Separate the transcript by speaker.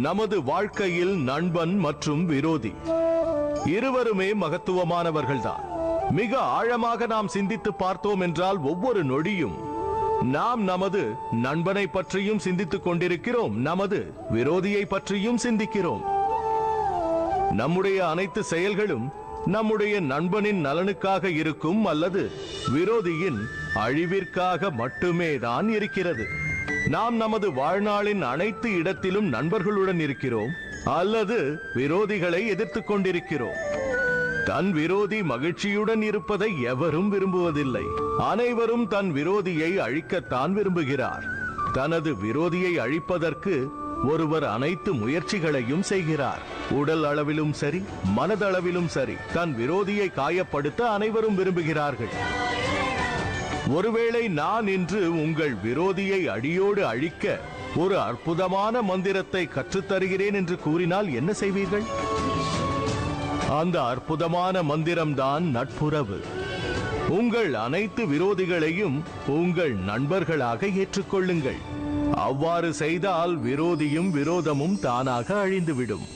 Speaker 1: நமது வாழ்க்கையில் நண்பன் மற்றும் விரோதி. இருவருமே மகத்துவமானவர்கள்தான். மிக ஆழமாக நாம் சிந்தித்து பார்த்தோம் என்றால் ஒவ்வொரு நொடியும் நாம் நமது நண்பனை பற்றியும் சிந்தித்துக் கொண்டிருக்கிறோம். நமது விரோதியை பற்றியும் சிந்திக்கிறோம். நம்முடைய அனைத்து செயல்களும் நம்முடைய நண்பனின் நலனுக்காக இருக்கும் அல்லது விரோதியின் அழிவிற்காக மட்டுமே தான் இருக்கிறது. நாம் நமது வாழ்நாளின் அனைத்து இடத்திலும் நண்பர்களுடன் இருக்கிறோம் அல்லது விரோதிகளை எதிர்த்து கொண்டிருக்கிறோம். தன் விரோதி மகிழ்ச்சியுடன் இருப்பதை எவரும் விரும்புவதில்லை. அனைவரும் தன் விரோதியை அழிக்கத்தான் விரும்புகிறார். தனது விரோதியை அழிப்பதற்கு ஒருவர் அனைத்து முயற்சிகளையும் செய்கிறார். உடல் அளவிலும் சரி மனதளவிலும் சரி தன் விரோதியை காயப்படுத்த அனைவரும் விரும்புகிறார்கள். ஒருவேளை நான் இன்று உங்கள் விரோதியை அடியோடு அழிக்க ஒரு அற்புதமான மந்திரத்தை கற்றுத்தருகிறேன் என்று கூறினால் என்ன செய்வீர்கள்? அந்த அற்புதமான மந்திரம்தான் நட்புறவு. உங்கள் அனைத்து விரோதிகளையும் உங்கள் நண்பர்களாக ஏற்றுக்கொள்ளுங்கள். அவ்வாறு செய்தால் விரோதியும் விரோதமும் தானாக அழிந்துவிடும்.